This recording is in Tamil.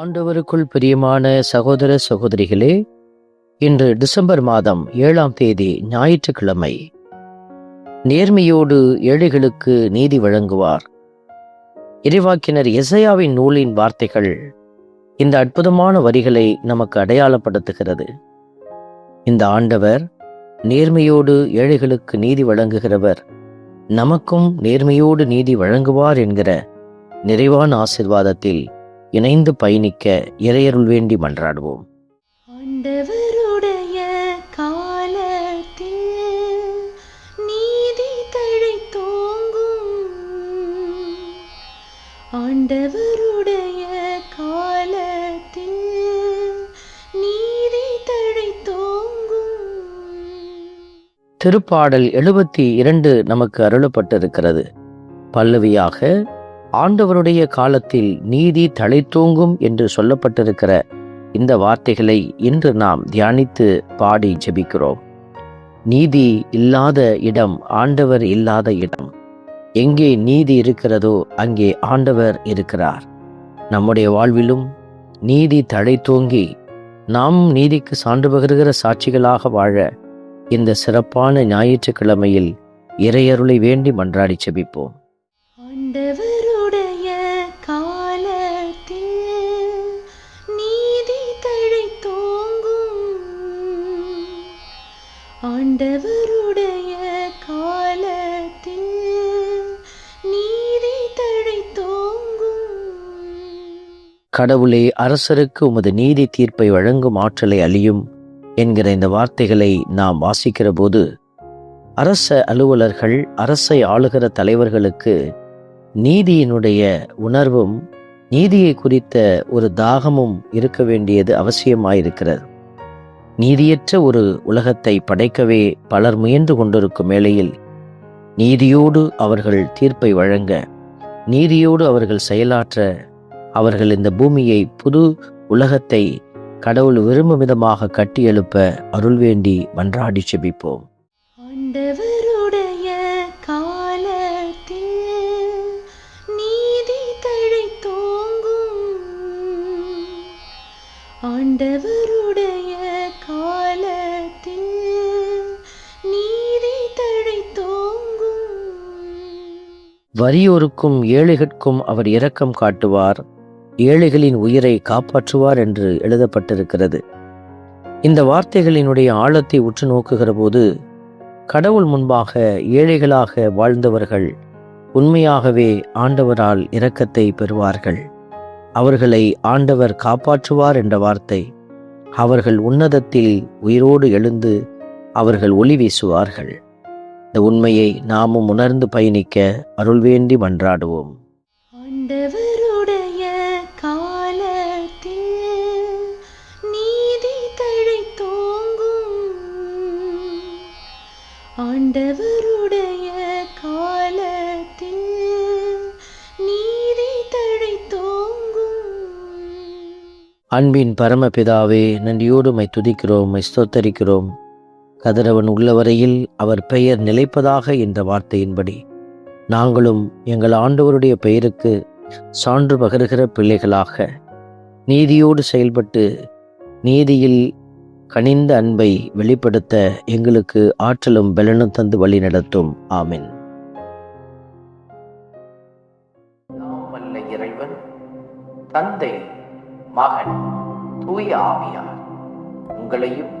ஆண்டவருக்குள் பிரியமான சகோதர சகோதரிகளே இன்று டிசம்பர் மாதம் ஏழாம் தேதி ஞாயிற்றுக்கிழமை. நேர்மையோடு ஏழைகளுக்கு நீதி வழங்குவார். இறைவாக்கினர் இசையாவின் நூலின் வார்த்தைகள் இந்த அற்புதமான வரிகளை நமக்கு அடையாளப்படுத்துகிறது. இந்த ஆண்டவர் நேர்மையோடு ஏழைகளுக்கு நீதி வழங்குகிறவர். நமக்கும் நேர்மையோடு நீதி வழங்குவார் என்கிற நிறைவான ஆசிர்வாதத்தில் இணைந்து பயணிக்க இறையருள் வேண்டி மன்றாடுவோம். ஆண்டவருடைய காலத்தில் நீதி தழைத்தோங்கும் ஆண்டவருடைய காலத்தில் நீதி தழைத்தோங்கும் திருப்பாடல் எழுபத்தி இரண்டு நமக்கு அருளப்பட்டிருக்கிறது. பல்லவியாக ஆண்டவருடைய காலத்தில் நீதி தழைத்தூங்கும் என்று சொல்லப்பட்டிருக்கிற இந்த வார்த்தைகளை இன்று நாம் தியானித்து பாடி ஜெபிக்கிறோம். நீதி இல்லாத இடம் ஆண்டவர் இல்லாத இடம். எங்கே நீதி இருக்கிறதோ அங்கே ஆண்டவர் இருக்கிறார். நம்முடைய வாழ்விலும் நீதி தழைத்தோங்கி நாம் நீதிக்கு சான்று பகிர்கிற சாட்சிகளாக வாழ இந்த சிறப்பான ஞாயிற்றுக்கிழமையில் இறையருளை வேண்டி மன்றாடி செபிப்போம் ஆண்டவர் ஆண்டவருடைய காலத்தில் நீதி தழைத்தோங்கும். கடவுளே அரசருக்கு உமது நீதி தீர்ப்பை வழங்கும் ஆற்றலை அழியும் என்கிற இந்த வார்த்தைகளை நாம் வாசிக்கிற போது அரச அலுவலர்கள் அரசை ஆளுகிற தலைவர்களுக்கு நீதியினுடைய உணர்வும் நீதியை குறித்த ஒரு தாகமும் இருக்க வேண்டியது அவசியமாயிருக்கிறது. நீதியற்ற ஒரு உலகத்தை படைக்கவே பலர் முயன்று கொண்டிருக்கும் வேளையில் நீதியோடு அவர்கள் தீர்ப்பை வழங்க நீதியோடு அவர்கள் செயலாற்ற அவர்கள் இந்த பூமியை புது உலகத்தை கடவுள் விரும்பும் விதமாக கட்டியெழுப்ப அருள் வேண்டி மன்றாடி செபிப்போம். ஆண்டவருடைய காலத்தில் நீதி தழைத்தோங்கும். ஆண்டவர் வறியோருக்கும் ஏழைகட்கும் அவர் இரக்கம் காட்டுவார் ஏழைகளின் உயிரை காப்பாற்றுவார் என்று எழுதப்பட்டிருக்கிறது. இந்த வார்த்தைகளினுடைய ஆழத்தை உற்று நோக்குகிற போது கடவுள் முன்பாக ஏழைகளாக வாழ்ந்தவர்கள் உண்மையாகவே ஆண்டவரால் இரக்கத்தை பெறுவார்கள். அவர்களை ஆண்டவர் காப்பாற்றுவார் என்ற வார்த்தை அவர்கள் உன்னதத்தில் உயிரோடு எழுந்து அவர்கள் ஒளி வீசுவார்கள். இந்த உண்மையை நாமும் உணர்ந்து பயணிக்க அருள் வேண்டி மன்றாடுவோம். ஆண்டவருடைய காலத்தில் நீதி தழைத்தோங்கும் ஆண்டவருடைய காலத்தில் நீதி தழைத்தோங்கும் அன்பின் பரமபிதாவே நன்றியோடு மை துதிக்கிறோம் மை ஸ்தோத்தரிக்கிறோம். கதிரவன் உள்ளவரையில் அவர் பெயர் நிலைப்பதாக என்ற வார்த்தையின்படி நாங்களும் எங்கள் ஆண்டவருடைய பெயருக்கு சான்று பகருகிற பிள்ளைகளாக நீதியோடு செயல்பட்டு நீதியில் கனிந்த அன்பை வெளிப்படுத்த எங்களுக்கு ஆற்றலும் பலனும் தந்து வழி நடத்தும். ஆமின். இறைவன் தந்தை மகன் தூய ஆவியார் உங்களையும்